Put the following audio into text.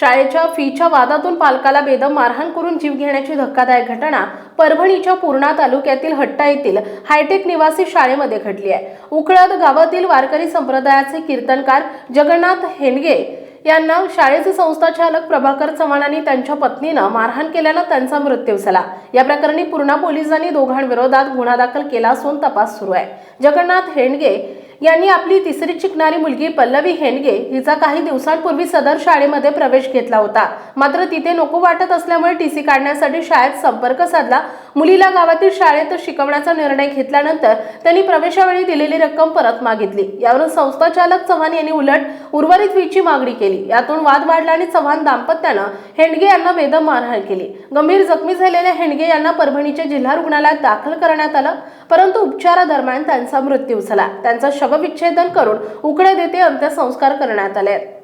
शाळेच्या फीच्या वादातून पालकाला बेदम मारहाण करून जीव घेण्याची धक्कादायक घटना परभणीच्या पूर्णा तालुक्यातील हट्टा येथील हायटेक निवासी शाळेमध्ये घडली आहे. उकळद गावातील वारकरी संप्रदायाचे कीर्तनकार जगन्नाथ हेंडगे यांना शाळेचे संस्थाचालक प्रभाकर चव्हाण आणि त्यांच्या पत्नीनं मारहाण केल्यानं त्यांचा मृत्यू झाला. या प्रकरणी पूर्णा पोलिसांनी दोघांविरोधात गुन्हा दाखल केला असून तपास सुरू आहे. जगन्नाथ हेंडगे यांनी आपली तिसरी शिकणारी मुलगी पल्लवी हेंडगे हिचा काही दिवसांपूर्वी सदर शाळेमध्ये प्रवेश घेतला होता. मात्र तिथे नको वाटत असल्यामुळे टीसी काढण्यासाठी शाळेत संपर्क साधला मुलीला गावातील शाळेत शिकवण्याचा निर्णय घेतल्यानंतर त्यांनी प्रवेशावेळी दिलेली रक्कम परत मागितली. यावरून संस्थाचालक चव्हाण यांनी उलट उर्वरित फीची मागणी केली. यातून वाद वाढला आणि चव्हाण दाम्पत्यानं हेंडगे यांना बेदम मारहाण केली. गंभीर जखमी झालेल्या हेंडगे यांना परभणीच्या जिल्हा रुग्णालयात दाखल करण्यात आलं परंतु उपचारादरम्यान त्यांचा मृत्यू झाला. त्यांचा शवविच्छेदन करून उकडे देते अंत्यसंस्कार करण्यात आले आहेत.